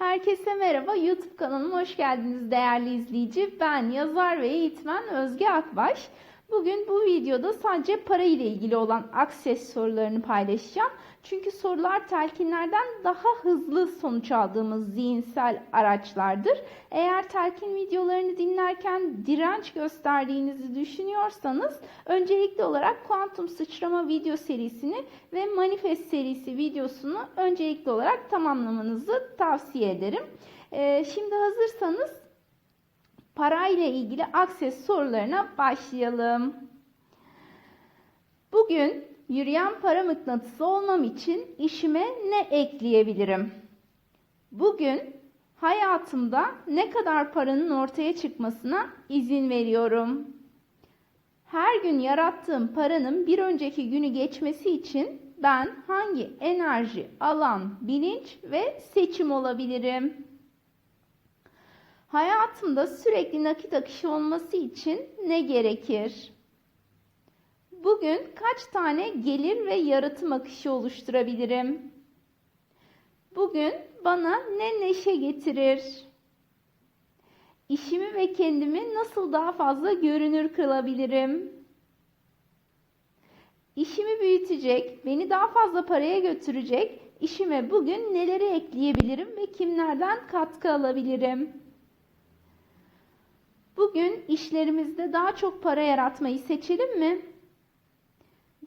Herkese merhaba. YouTube kanalıma hoş geldiniz değerli izleyici. Ben yazar ve eğitmen Özge Akbaş. Bugün bu videoda sadece para ile ilgili olan akses sorularını paylaşacağım. Çünkü sorular telkinlerden daha hızlı sonuç aldığımız zihinsel araçlardır. Eğer telkin videolarını dinlerken direnç gösterdiğinizi düşünüyorsanız öncelikli olarak kuantum sıçrama video serisini ve manifest serisi videosunu öncelikli olarak tamamlamanızı tavsiye ederim. Ee, şimdi hazırsanız parayla ilgili akses sorularına başlayalım. Bugün yürüyen para mıknatısı olmam için işime ne ekleyebilirim? Bugün hayatımda ne kadar paranın ortaya çıkmasına izin veriyorum. Her gün yarattığım paranın bir önceki günü geçmesi için ben hangi enerji, alan, bilinç ve seçim olabilirim? Hayatımda sürekli nakit akışı olması için ne gerekir? Bugün kaç tane gelir ve yaratım akışı oluşturabilirim? Bugün bana ne neşe getirir? İşimi ve kendimi nasıl daha fazla görünür kılabilirim? İşimi büyütecek, beni daha fazla paraya götürecek işime bugün neleri ekleyebilirim ve kimlerden katkı alabilirim? Bugün işlerimizde daha çok para yaratmayı seçelim mi?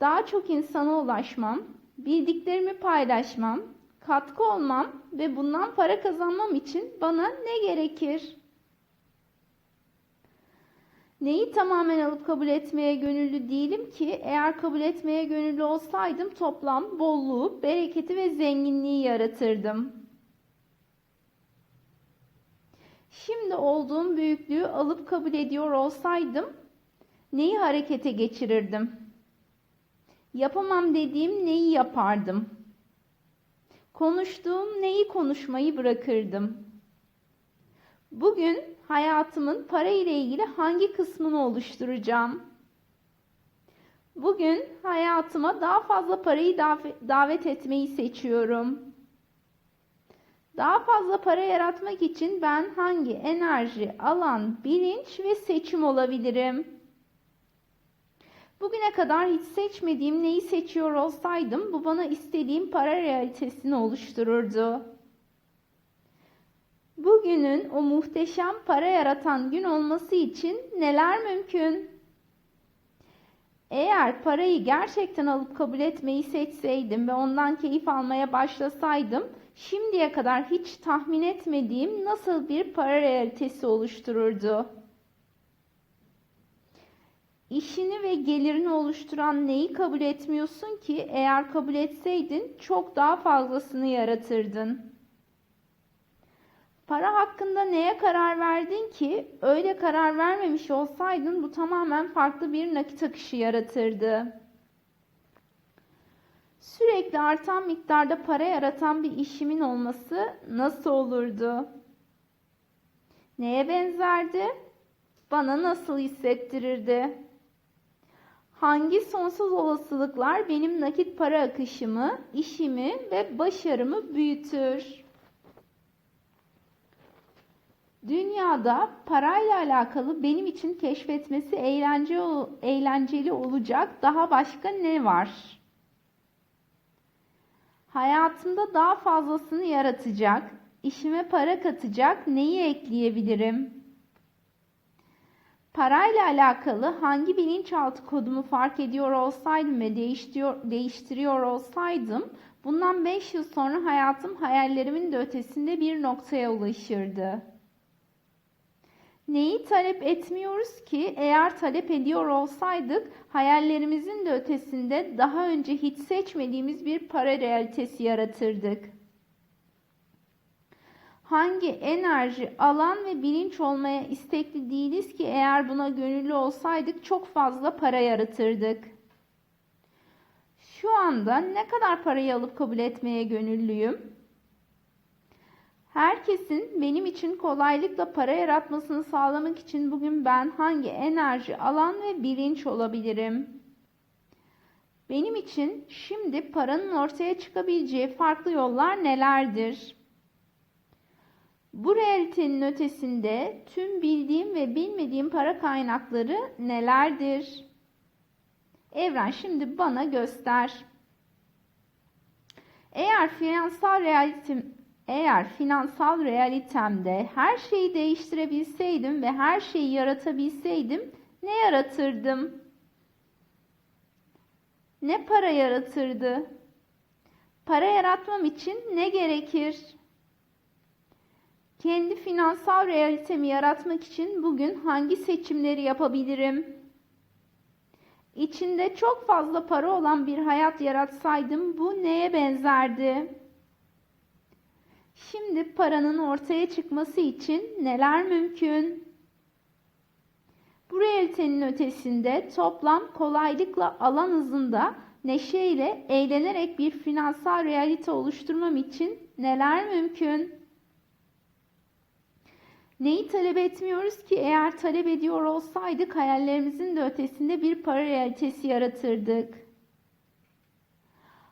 Daha çok insana ulaşmam, bildiklerimi paylaşmam, katkı olmam ve bundan para kazanmam için bana ne gerekir? Neyi tamamen alıp kabul etmeye gönüllü değilim ki eğer kabul etmeye gönüllü olsaydım toplam bolluğu, bereketi ve zenginliği yaratırdım. Şimdi olduğum büyüklüğü alıp kabul ediyor olsaydım neyi harekete geçirirdim? Yapamam dediğim neyi yapardım? Konuştuğum neyi konuşmayı bırakırdım? Bugün hayatımın para ile ilgili hangi kısmını oluşturacağım? Bugün hayatıma daha fazla parayı davet etmeyi seçiyorum. Daha fazla para yaratmak için ben hangi enerji, alan, bilinç ve seçim olabilirim? Bugüne kadar hiç seçmediğim neyi seçiyor olsaydım bu bana istediğim para realitesini oluştururdu. Bugünün o muhteşem para yaratan gün olması için neler mümkün? Eğer parayı gerçekten alıp kabul etmeyi seçseydim ve ondan keyif almaya başlasaydım, şimdiye kadar hiç tahmin etmediğim nasıl bir para realitesi oluştururdu? İşini ve gelirini oluşturan neyi kabul etmiyorsun ki eğer kabul etseydin çok daha fazlasını yaratırdın. Para hakkında neye karar verdin ki öyle karar vermemiş olsaydın bu tamamen farklı bir nakit akışı yaratırdı. Sürekli artan miktarda para yaratan bir işimin olması nasıl olurdu? Neye benzerdi? Bana nasıl hissettirirdi? Hangi sonsuz olasılıklar benim nakit para akışımı, işimi ve başarımı büyütür? Dünyada parayla alakalı benim için keşfetmesi eğlence, eğlenceli olacak daha başka ne var? Hayatımda daha fazlasını yaratacak, işime para katacak neyi ekleyebilirim? Parayla alakalı hangi bilinçaltı kodumu fark ediyor olsaydım ve değiştiriyor, değiştiriyor olsaydım bundan 5 yıl sonra hayatım hayallerimin de ötesinde bir noktaya ulaşırdı. Neyi talep etmiyoruz ki eğer talep ediyor olsaydık hayallerimizin de ötesinde daha önce hiç seçmediğimiz bir para realitesi yaratırdık. Hangi enerji, alan ve bilinç olmaya istekli değiliz ki eğer buna gönüllü olsaydık çok fazla para yaratırdık. Şu anda ne kadar parayı alıp kabul etmeye gönüllüyüm? Herkesin benim için kolaylıkla para yaratmasını sağlamak için bugün ben hangi enerji, alan ve bilinç olabilirim? Benim için şimdi paranın ortaya çıkabileceği farklı yollar nelerdir? Bu realitenin ötesinde tüm bildiğim ve bilmediğim para kaynakları nelerdir? Evren şimdi bana göster. Eğer finansal realitem eğer finansal realitemde her şeyi değiştirebilseydim ve her şeyi yaratabilseydim ne yaratırdım? Ne para yaratırdı? Para yaratmam için ne gerekir? Kendi finansal realitemi yaratmak için bugün hangi seçimleri yapabilirim? İçinde çok fazla para olan bir hayat yaratsaydım bu neye benzerdi? Şimdi paranın ortaya çıkması için neler mümkün? Bu realitenin ötesinde toplam kolaylıkla alan hızında neşeyle eğlenerek bir finansal realite oluşturmam için neler mümkün? Neyi talep etmiyoruz ki eğer talep ediyor olsaydık hayallerimizin de ötesinde bir para realitesi yaratırdık.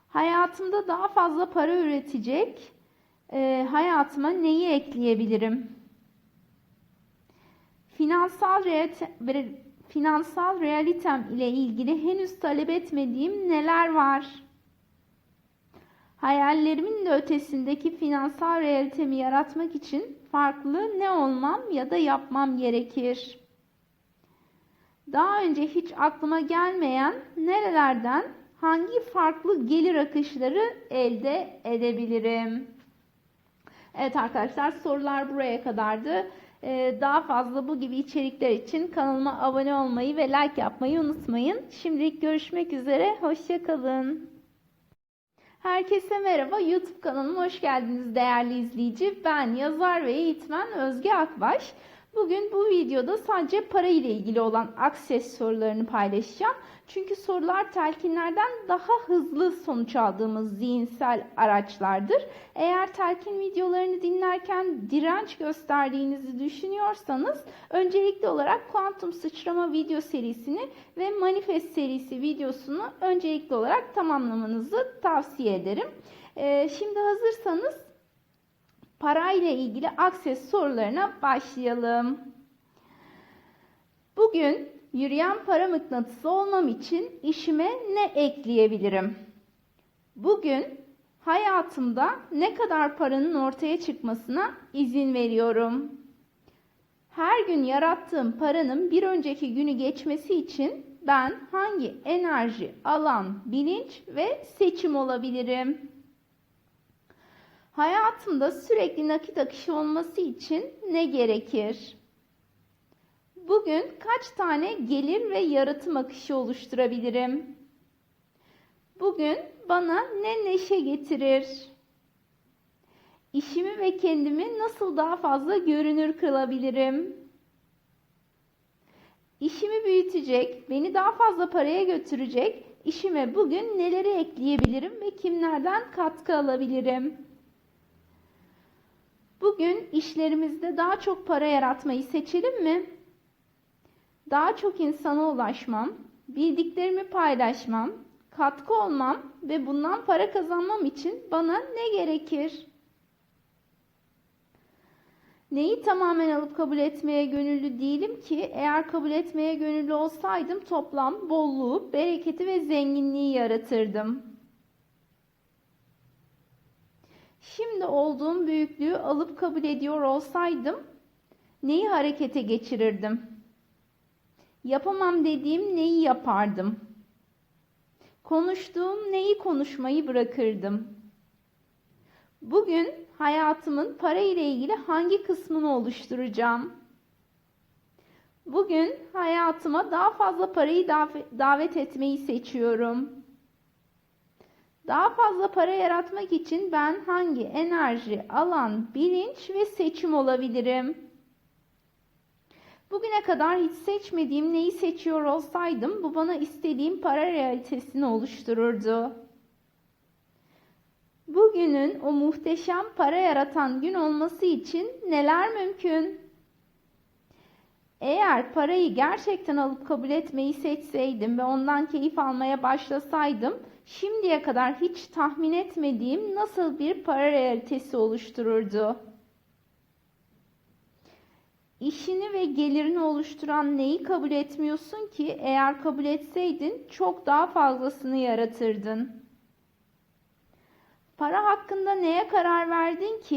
Hayatımda daha fazla para üretecek e, hayatıma neyi ekleyebilirim? Finansal realite, finansal realitem ile ilgili henüz talep etmediğim neler var? Hayallerimin de ötesindeki finansal realitemi yaratmak için farklı ne olmam ya da yapmam gerekir? Daha önce hiç aklıma gelmeyen nerelerden hangi farklı gelir akışları elde edebilirim? Evet arkadaşlar sorular buraya kadardı. Ee, daha fazla bu gibi içerikler için kanalıma abone olmayı ve like yapmayı unutmayın. Şimdilik görüşmek üzere. Hoşçakalın. Herkese merhaba. YouTube kanalıma hoş geldiniz değerli izleyici. Ben yazar ve eğitmen Özge Akbaş. Bugün bu videoda sadece para ile ilgili olan akses sorularını paylaşacağım. Çünkü sorular telkinlerden daha hızlı sonuç aldığımız zihinsel araçlardır. Eğer telkin videolarını dinlerken direnç gösterdiğinizi düşünüyorsanız öncelikli olarak kuantum sıçrama video serisini ve manifest serisi videosunu öncelikli olarak tamamlamanızı tavsiye ederim. Ee, şimdi hazırsanız parayla ilgili akses sorularına başlayalım. Bugün yürüyen para mıknatısı olmam için işime ne ekleyebilirim? Bugün hayatımda ne kadar paranın ortaya çıkmasına izin veriyorum. Her gün yarattığım paranın bir önceki günü geçmesi için ben hangi enerji, alan, bilinç ve seçim olabilirim? Hayatımda sürekli nakit akışı olması için ne gerekir? Bugün kaç tane gelir ve yaratım akışı oluşturabilirim? Bugün bana ne neşe getirir? İşimi ve kendimi nasıl daha fazla görünür kılabilirim? İşimi büyütecek, beni daha fazla paraya götürecek işime bugün neleri ekleyebilirim ve kimlerden katkı alabilirim? Bugün işlerimizde daha çok para yaratmayı seçelim mi? Daha çok insana ulaşmam, bildiklerimi paylaşmam, katkı olmam ve bundan para kazanmam için bana ne gerekir? Neyi tamamen alıp kabul etmeye gönüllü değilim ki eğer kabul etmeye gönüllü olsaydım toplam bolluğu, bereketi ve zenginliği yaratırdım. Şimdi olduğum büyüklüğü alıp kabul ediyor olsaydım neyi harekete geçirirdim? Yapamam dediğim neyi yapardım? Konuştuğum neyi konuşmayı bırakırdım? Bugün hayatımın para ile ilgili hangi kısmını oluşturacağım? Bugün hayatıma daha fazla parayı davet etmeyi seçiyorum. Daha fazla para yaratmak için ben hangi enerji, alan, bilinç ve seçim olabilirim? Bugüne kadar hiç seçmediğim neyi seçiyor olsaydım bu bana istediğim para realitesini oluştururdu. Bugünün o muhteşem para yaratan gün olması için neler mümkün? Eğer parayı gerçekten alıp kabul etmeyi seçseydim ve ondan keyif almaya başlasaydım şimdiye kadar hiç tahmin etmediğim nasıl bir para realitesi oluştururdu? işini ve gelirini oluşturan neyi kabul etmiyorsun ki eğer kabul etseydin çok daha fazlasını yaratırdın? Para hakkında neye karar verdin ki